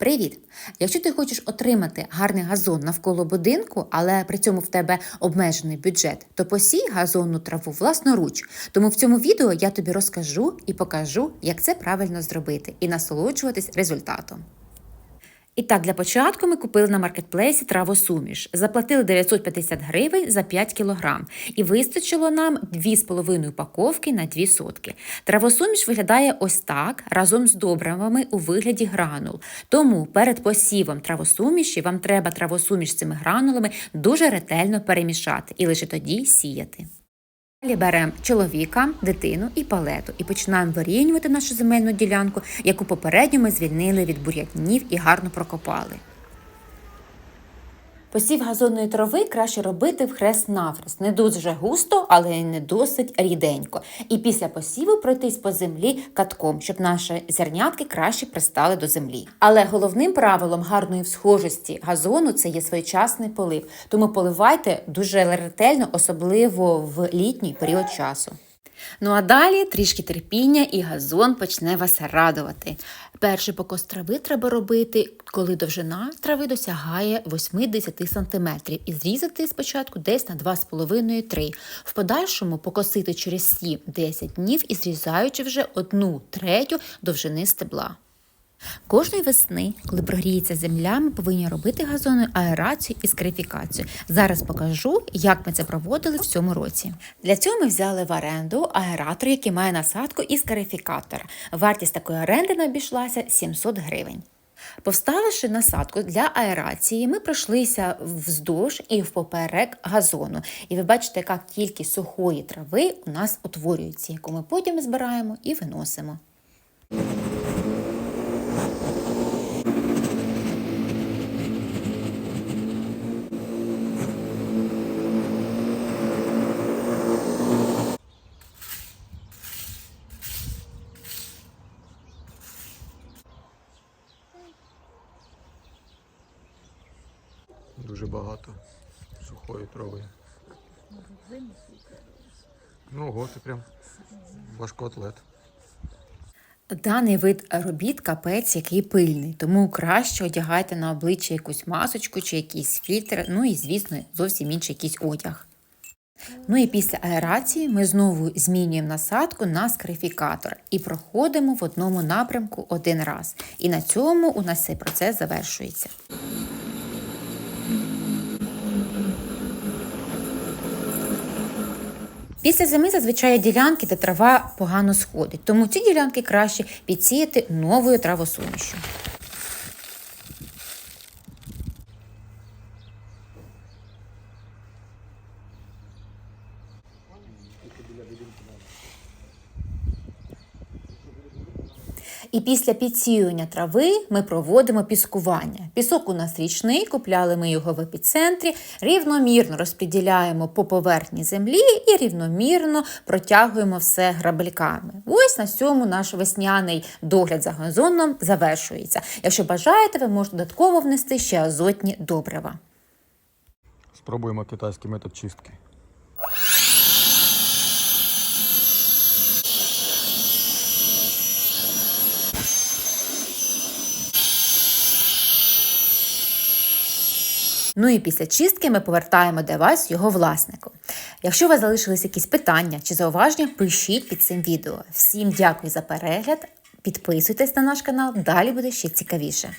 Привіт! Якщо ти хочеш отримати гарний газон навколо будинку, але при цьому в тебе обмежений бюджет, то посій газонну траву власноруч. Тому в цьому відео я тобі розкажу і покажу, як це правильно зробити, і насолоджуватись результатом. І так, для початку ми купили на маркетплейсі травосуміш. Заплатили 950 гривень за 5 кілограм. І вистачило нам 2,5 упаковки на 2 сотки. Травосуміш виглядає ось так, разом з добривами у вигляді гранул. Тому перед посівом травосуміші вам треба травосуміш з цими гранулами дуже ретельно перемішати і лише тоді сіяти. Далі беремо чоловіка, дитину і палету і починаємо вирівнювати нашу земельну ділянку, яку попередньо ми звільнили від бур'ятнів і гарно прокопали. Посів газонної трави краще робити в хрест-навхрест. Не дуже густо, але й не досить ріденько. І після посіву пройтись по землі катком, щоб наші зернятки краще пристали до землі. Але головним правилом гарної всхожості газону це є своєчасний полив. Тому поливайте дуже ретельно, особливо в літній період часу. Ну а далі трішки терпіння і газон почне вас радувати. Перший покос трави треба робити, коли довжина трави досягає 8-10 см і зрізати спочатку десь на 2,5-3. В подальшому покосити через 7-10 днів і зрізаючи вже одну третю довжини стебла. Кожної весни, коли прогріється земля, ми повинні робити газону аерацію і скарифікацію. Зараз покажу, як ми це проводили в цьому році. Для цього ми взяли в оренду аератор, який має насадку і скарифікатор. Вартість такої оренди нам обійшлася 700 гривень. Повставивши насадку для аерації, ми пройшлися вздовж і впоперек газону. І ви бачите, яка кількість сухої трави у нас утворюється, яку ми потім збираємо і виносимо. Дуже багато сухої трави. Ну, ого, ти прям важкоатлет. Даний вид робіт капець, який пильний, тому краще одягайте на обличчя якусь масочку чи якийсь фільтр, ну і, звісно, зовсім інший якийсь одяг. Ну і після аерації ми знову змінюємо насадку на скарифікатор і проходимо в одному напрямку один раз. І на цьому у нас цей процес завершується. Після зими зазвичай ділянки, де трава погано сходить, тому ці ділянки краще підсіяти новою травосумішю. І після підсіювання трави ми проводимо піскування. Пісок у нас річний, купляли ми його в епіцентрі, рівномірно розподіляємо по поверхні землі і рівномірно протягуємо все грабельками. Ось на цьому наш весняний догляд за газоном завершується. Якщо бажаєте, ви можете додатково внести ще азотні добрива. Спробуємо китайський метод чистки. Ну і після чистки ми повертаємо девайс його власнику. Якщо у вас залишились якісь питання чи зауваження, пишіть під цим відео. Всім дякую за перегляд. Підписуйтесь на наш канал, далі буде ще цікавіше.